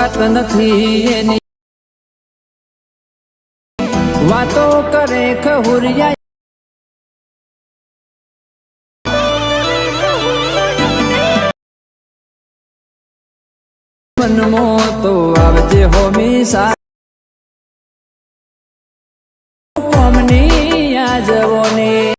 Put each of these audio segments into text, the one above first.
તાકાત નથી એની. વાતો કરે ખહુરિયા. મનમો તો આવજે હોમી સા કોમની આ જવોની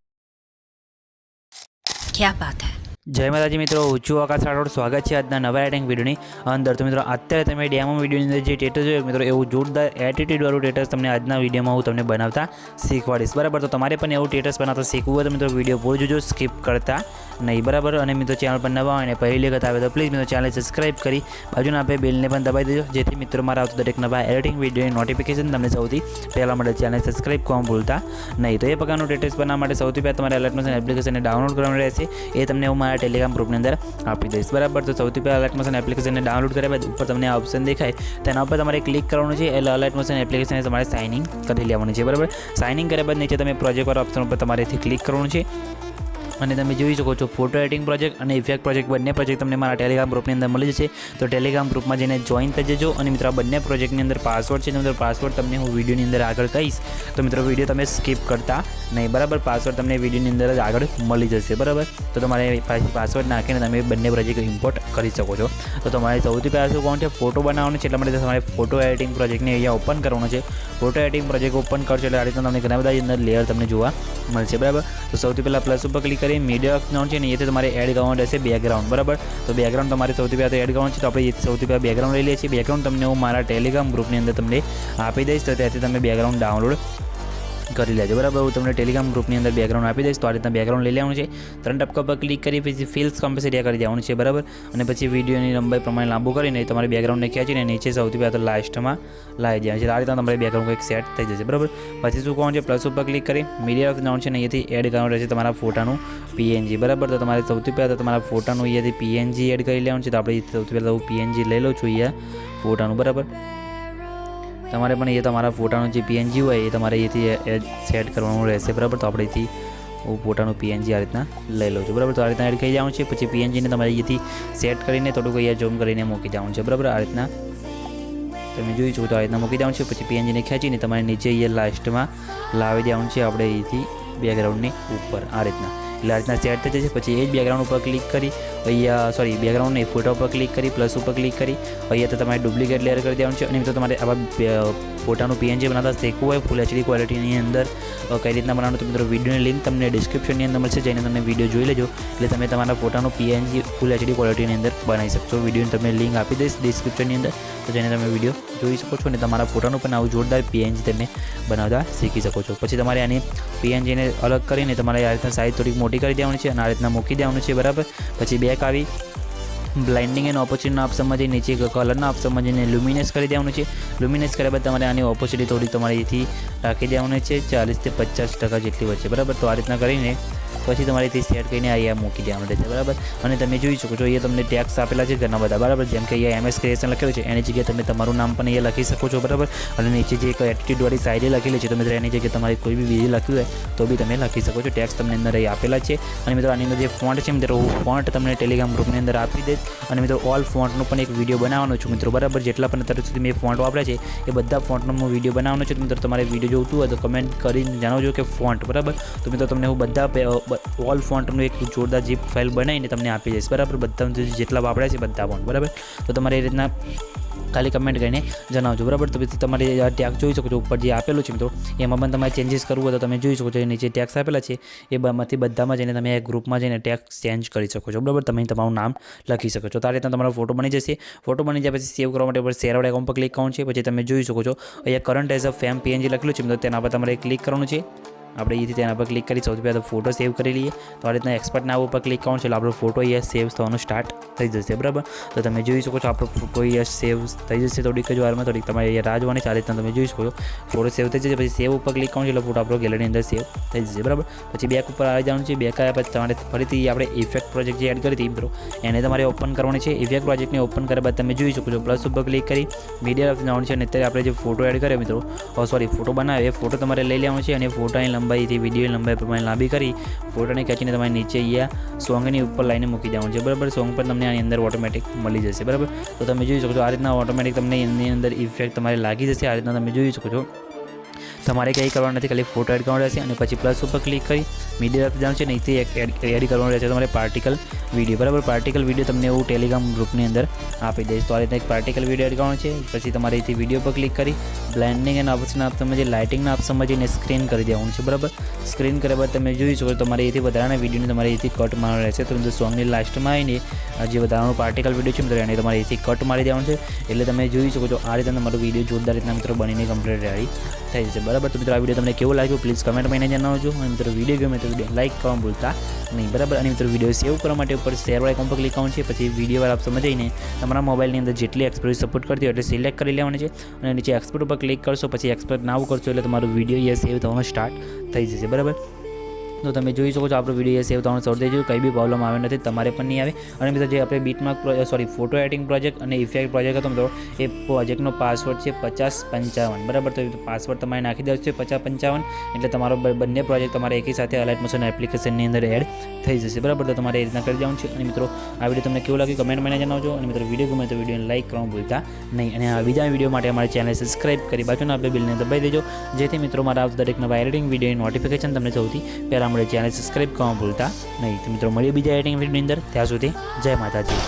ક્યા બાત હૈ? જય માતાજી મિત્રો ઊંચું આકાશ રાઠોડ, સ્વાગત છે આજના નવા એડિંગ વિડીયોની અંદર. તો મિત્રો, અત્યારે તમે ડેમો વિડીયોની અંદર જે ટેટસ જોયું, મિત્રો, એવું જોરદાર એટીટ્યુડવાળું ટેટસ તમને આજના વિડીયોમાં હું તમને બનાવતા શીખવાડીશ. બરાબર? તો તમારે પણ એવું ટેટસ બનાવતા શીખવું હોય તો મિત્રો વીડિયો પૂરો જોજો સ્કીપ કરતા નહીં, બરાબર? અને મિત્રો ચેનલ પર નવા હોય અને પહેલી વખત આવે તો પ્લીઝ મિત્રો ચેનલ સબસ્ક્રાઇબ કરી બાજુના આપણે બેલને પણ દબાવી દેજો, જેથી મિત્રો મારા આવતો દરેક નવા એડિટિંગ વિડીયોની નોટિફિકેશન તમને સૌથી પહેલાં મળે. ચેનલ સબસ્ક્રાઇબ કરવા ભૂલતા નહીં? તો એ પ્રકારનું ટેટસ બનાવવા માટે સૌથી પહેલાં તમારે એલર્ટ એપ્લિકેશનને ડાઉનલોડ કરવાનું રહેશે. એ તમને હું મારા ટેલિગ્રામ ગ્રુપની અંદર આપી દઈશ. બરાબર? તો સૌથી પહેલાં અલર્ટ મોશન એપ્લિકેશનને ડાઉનલોડ કર્યા બાદ ઉપર તમને આ ઓપ્શન દેખાય. તેના ઉપર તમારે ક્લિક કરવાનું છે, એટલે અલર્ટ મોશન એપ્લિકેશનને તમારે સાઇનિંગ કરી લેવાનું છે. બરાબર? સાઇનિંગ કર્યા બાદ નીચે તમે પ્રોજેક્ટવાળા ઓપ્શન ઉપર તમારેથી ક્લિક કરવાનું છે. અને તમે જોઈ શકો છો ફોટો એડિટિંગ પ્રોજેક્ટ અને ઇફેક્ટ પ્રોજેક્ટ બંને પ્રોજેક્ટ તમને મારા ટેલિગ્રામ ગ્રુપની અંદર મળી જશે. તો ટેલિગ્રામ ગ્રુપમાં જઈને જોઈન થઈ જજો અને મિત્રો આ બંને પ્રોજેક્ટની અંદર પાસવર્ડ છે મિત્રો પાસવર્ડ તમને હું વિડીયોની અંદર આગળ કહીશ. તો મિત્રો વીડિયો તમે સ્કીપ કરતા નહીં, બરાબર? પાસવર્ડ તમને વિડીયોની અંદર જ આગળ મળી જશે, બરાબર? તો તમારે પાસવર્ડ નાખીને તમે બંને પ્રોજેક્ટ ઇમ્પોર્ટ કરી શકો છો. તો તમારે સૌથી પહેલાં શું કોણ છે ફોટો બનાવવાનો છે, એટલા માટે તમારે ફોટો એડિટિંગ પ્રોજેક્ટને અહીંયા ઓપન કરવાનો છે. ફોટો એડિટિંગ પ્રોજેક્ટ ઓપન કરશો એટલે આ રીતે તમને ઘણા બધા અંદર લેયર તમને જોવા મળશે, બરાબર? તો સૌથી પહેલાં પ્લસ ઉપર ક્લિક કરી મીડિયા અકાઉન્ટ છે ને એથી તમારે એડ કરવાનું રહેશે બેકગ્રાઉન્ડ બરાબર? તો બેકગ્રાઉન્ડ તમારે સૌથી પહેલાં તો એડ કરવાનું છે તો આપણે એ સૌથી પહેલાં બેકગ્રાઉન્ડ લઈ લઈએ છીએ. બેકગ્રાઉન્ડ તમને હું મારા ટેલિગ્રામ ગ્રુપની અંદર તમને આપી દઈશ, તો ત્યાંથી તમે બેકગ્રાઉન્ડ ડાઉનલોડ કરી લેજો. બરાબર? હું તમને ટેલિગ્રામ ગ્રુપની અંદર બેકગ્રાઉન્ડ આપી દઈશ. તો આ રીતના બેકગ્રાઉન્ડ લઈ લેવાનું છે. ત્રણ ટપકા પર ક્લિક કરી, પછી ફિલ્સ કમ્પલસરી કરી દેવાનું છે. બરાબર? અને પછી વિડીયોની લંબાઈ પ્રમાણે લાંબુ કરીને તમારે બેકગ્રાઉન્ડને ખેંચીને નીચે સૌથી પહેલાં તો લાસ્ટમાં લાવી દેવાનું છે. આ રીતના તમારે બેકગ્રાઉન્ડ કંઈક સેટ થઈ જશે. બરાબર? પછી શું કહું છે? પ્લસ ઉપર ક્લિક કરી મીડિયા ઓફ છે ને અહીંયાથી એડ કરવાનું રહેશે તમારા ફોટાનું પીએનજી બરાબર? તો તમારે સૌથી પહેલાં તો તમારા ફોટાનું અહીંયાથી પીએનજી એડ કરી લેવાનું છે. તો આપણે સૌથી પહેલાં હું પીએનજી લઈ લઉં છું અહીંયા ફોટાનું. બરાબર? તમારે પણ એ તમારા ફોટાનું જે પીએનજી હોય એ તમારે અહીંથી સેટ કરવાનું રહેશે, બરાબર? તો આપણે અહીંથી હું પોતાનું પીએનજી આ રીતના લઈ લઉં છું, બરાબર? તો આ રીતના એડ કરી જવાનું છે, પછી પીએનજીને તમારે અહીંથી સેટ કરીને થોડુંક અહીંયા ઝૂમ કરીને મૂકી જવાનું છે, બરાબર? આ રીતના તમે જોઈ છો તો આ રીતના મૂકી જવાનું છે, પછી પીએનજીને ખેંચીને તમારે નીચે અહીંયા લાસ્ટમાં લાવી દેવાનું છે, આપણે અહીંથી બેકગ્રાઉન્ડની ઉપર, આ રીતના. એટલે આ રીતના સેટ થઈ જશે, પછી એ જ બેકગ્રાઉન્ડ ઉપર ક્લિક કરી અહીંયા સોરી બેકગ્રાઉન્ડ નહીં ફોટો ઉપર ક્લિક કરી પ્લસ ઉપર ક્લિક કરી, અહીંયા તો તમારે ડુપ્લિકેટ લેયર કરી દેવાનું છે. અને તો તમારે આવા ફોટાનું પીએનજી બનાવતા શીખવું હોય ફૂલ એચડી ક્વોલિટીની અંદર કઈ રીતના બનાવવાનું તો મિત્રો વિડીયોની લિંક તમને ડિસ્ક્રિપ્શનની અંદર મળશે જઈને તમે વીડિયો જોઈ લેજો. એટલે તમે તમારા ફોટાનું પીએનજી ફૂલ એચડી ક્વોલિટીની અંદર બનાવી શકશો. વિડીયોની તમને લિંક આપી દઈશ ડિસ્ક્રિપ્શનની અંદર, તો જઈને તમે વીડિયો જોઈ શકો છો અને તમારા ફોટાનું પણ આવું જોરદાર પીએનજી તમે બનાવતા શીખી શકો છો. પછી તમારે આની પીએનજીને અલગ કરીને તમારે આ રીતના સાઇઝ થોડીક મોટી કરી દેવાની છે અને આ રીતના મૂકી દેવાનું છે, બરાબર? પછી બેક આવી બ્લાઇન્ડિંગ એન્ડ ઓપોર્ચ્યુનિટીના ઓપ્શનમાં જઈ નીચે કલરના ઓપ્શનમાં જઈને લ્યુમિનેસ કરી દેવાનું છે. લ્યુમિનેસ કર્યા બાદ તમારે આની ઓપોર્ચ્યુનિટી થોડી તમારે અહીંથી રાખી દેવાની છે. ચાલીસથી પચાસ ટકા જેટલી વચ્ચે બરાબર? તો આ રીતના કરીને પછી તમારે તે સેટ કરીને અહીંયા મૂકી દેવાનું રહેશે. બરાબર? અને તમે જોઈ શકો છો, અહીંયા તમને ટેક્સ આપેલા છે ઘણા બધા. બરાબર? જેમ કે અહીંયા એમએસ ક્રિએશન લખેલું છે. એની જગ્યાએ તમે તમારું નામ પણ અહીંયા લખી શકો છો. બરાબર? અને નીચે જે એક એટીટ્યુડવાળી સાઈડે લખેલી છે. તમે એની જગ્યાએ તમારે કોઈ બી બીજી લખ્યું હોય, તો બી તમે લખી શકો છો. ટેક્સ તમને અંદર અહીં આપેલા છે. અને મિત્રો, આની અંદર જે ફોન્ટ છે, મિત્રો, હું ફોન્ટ તમને ટેલિગ્રામ ગ્રુપની અંદર આપી દઈશ. અને મિત્રો ઓલ ફોન્ટનો પણ એક વીડિયો બનાવવાનો છું મિત્રો, બરાબર? જેટલા પણ અત્યાર સુધી મેં ફોન્ટ વાપર્યા છે, એ બધા ફોન્ટનો હું વીડિયો બનાવવાનો છું. મિત્રો, તમારે વીડિયો જોતું હોય તો કમેન્ટ કરીને જણાવજો કે ફોન્ટ બરાબર? તો મિત્રો, તમને હું બધા ઓલ ફોન્ટનું એક જોરદાર જીપ ફાઇલ બનાવીને તમને આપી જઈશ બરાબર? બધા જેટલા વાપર્યા છે બધા ફોન્ટ બરાબર? તો તમારે એ રીતના ખાલી કમેન્ટ કરીને જણાવજો. બરાબર? તો પછી તમારે ટેગ જોઈ શકો છો, ઉપર જે આપેલું છે મિત્રો, એમાં પણ તમારે ચેન્જીસ કરવું હોય તો તમે જોઈ શકો છો. એની નીચે ટેક્સ આપેલા છે, એ બમાંથી બધામાં જઈને તમે ગ્રુપમાં જઈને ટેક્સ ચેન્જ કરી શકો છો. બરાબર? તમે તમારું નામ લખી શકો છો. તો રીતના તમારો ફોટો બની જશે. ફોટો બની જાય પછી સેવ કરવા માટે ઉપર શેર એકાઉન્ટ પર ક્લિક કરવાનું છે. પછી તમે જોઈ શકો છો, અહીંયા current as a frame PNG લખેલું છે મિત્રો, તેના પર તમારે ક્લિક કરવાનું છે. આપણે અહીંથી તેના પર ક્લિક કરી સૌથી પહેલાં ફોટો સેવ કરી લઈએ. તો આ રીતના એક્સપર્ટ નામ ઉપર ક્લિક કરવાનું છે, એટલે આપણો ફોટો અહીંયા સેવ થવાનું સ્ટાર્ટ થઈ જશે, બરાબર? તો તમે જોઈ શકો છો, આપણો ફોટો અહીંયા સેવ થઈ જશે થોડીક જ વારમાં, થોડીક તમારે અહીંયા રાહ જોવાની આ રીતના તમે જોઈ શકો છો. ફોટો સેવ થઈ જશે, પછી સેવ ઉપર ક્લિક કરવાનું છે, એટલે ફોટો આપણો ગેલેરી અંદર સેવ થઈ જશે, બરાબર? પછી બેક ઉપર આવી જવાનું છે બેક આવ્યા પછી તમારે ફરીથી આપણે ઇફેક્ટ પ્રોજેક્ટ જે એડ કરી હતી મિત્રો એને તમારે ઓપન કરવાની છે. ઇફેક્ટ પ્રોજેક્ટને ઓપન કર્યા બાદ તમે જોઈ શકો છો પ્લસ ઉપર ક્લિક કરી મીડિયા જવાનું છે, અને અત્યારે આપણે જે ફોટો એડ કર્યો, મિત્રો સોરી ફોટો બનાવ્યો, એ ફોટો તમારે લઈ લેવાનો છે, અને ફોટોની લંબાઈથી વીડિયો લંબાઈ પ્રમાણે લાંબી કરી ફોટોને ખેંચીને તમારે નીચે અહીંયા સોંગની ઉપર લાઈને મૂકી દેવાનું છે, બરાબર? સોંગ પર તમને આની અંદર ઓટોમેટિક મળી જશે, બરાબર? તો તમે જોઈ શકો છો, આ રીતના ઓટોમેટિક તમને એની અંદર ઇફેક્ટ તમારે લાગી જશે, આ રીતના તમે જોઈ શકો છો. તમારે કંઈ કરવાનું નથી, ખાલી ફોટો એડ કરવાનો રહેશે અને પછી પ્લસ ઉપર ક્લિક કરી મીડિયા પર જવાનું છે ને તે એડ કરવાનું રહેશે તમારે પાર્ટિકલ વીડિયો બરાબર? પાર્ટિકલ વીડિયો તમને એવું ટેલિગ્રામ ગ્રુપની અંદર આપી દઈશ. તો આ રીતના એક પાર્ટિકલ વીડિયો એડ કરવાનો છે. પછી તમારે અહીંથી વીડિયો પર ક્લિક કરી બ્લેન્ડિંગ એન્ડ ઓપ્શન તમે જે લાઇટિંગના ઓપ્શનમાં જઈને સ્ક્રીન કરી દેવાનું છે. બરાબર? સ્ક્રીન કર્યા બાદ તમે જોઈ શકો તમારે અહીંથી વધારાના વિડીયોને તમારે અહીંથી કટ મારવાનો રહેશે. તો સોંગની લાસ્ટમાં આવીને જે વધારાનો પાર્ટિકલ વીડિયો છે મિત્રો, એને તમારે અહીંથી કટ મારી દેવાનું છે. એટલે તમે જોઈ શકો છો આ રીતે તમારો વીડિયો જોરદાર રીતના મિત્રો બનીને કમ્પ્લીટ રેડી થઈ જશે. બરાબર? તો મિત્રો, આ વીડિયો તમને કેવો લાગ્યો? પ્લીઝ કમેન્ટમાં એને જણાવજો. અને મિત્રો, વીડિયો ગમે તો વીડિયો લાઇક કરવા ભૂલતા નહીં, બરાબર? અને મિત્રો, વીડિયો સેવ કરવા માટે ઉપર શેર વાળા પર ક્લિક કરવાનું છે. પછી વીડિયો વાળા ઓપ્શનમાં જઈને તમારા મોબાઈલની અંદર જેટલી એક્સપર્ટ સપોર્ટ કરતી હોય, એટલે સિલેક્ટ કરી લેવાની છે. અને નીચે એક્સપર્ટ ઉપર ક્લિક કરશો, પછી એક્સપર્ટ નાવ કરશો, એટલે તમારો વીડિયો એ સેવ થવાનો સ્ટાર્ટ થઈ જશે, બરાબર? તો તમે જોઈ શકો છો, આપણો વીડિયો સેવ તમને છોડી દેજો કંઈ બી પ્રોબ્લમ આવે નથી, તમારે પણ નહીં આવે. અને બીજા જે આપણે બીટમાર્ક સોરી ફોટો એડિટિંગ પ્રોજેક્ટ અને ઇફેક્ટ પ્રોજેક્ટ હતો એ પ્રોજેક્ટનો પાસવર્ડ છે પચાસ પંચાવન. બરાબર? તો પાસવર્ડ તમારે નાખી દેવો છે પચાસ પંચાવન, એટલે તમારો બંને પ્રોજેક્ટ તમારે એકી સાથે અલાઇટ મોશન એપ્લિકેશનની અંદર એડ થઈ જશે. બરાબર? તો તમારે એ રીતના કરી દેવાનું છે. અને મિત્રો, આ વીડિયો તમને કેવું લાગ્યું? કમેન્ટમાં જણાવજો. અને મિત્રો વીડિયો ગમે તો વિડીયોને લાઇક કરવાનું ભૂલતા નહીં. અને આ બીજા વીડિયો માટે અમારી ચેનલ સબસ્ક્રાઇબ કરી બાજુના બે બિલને દબાઈ દેજો. જેથી મિત્રો, મારા આવતા દરેક નવા એડિટિંગ વિડીયોની નોટિફિકેશન તમને સૌથી પહેલાં મળે ચેનલ સબસ્ક્રાઇબ કરવાનું ભૂલતા નહીં. તો મિત્રો, મળીએ બીજા એડિંગ વિડીયોની અંદર. ત્યાં સુધી, જય માતાજી.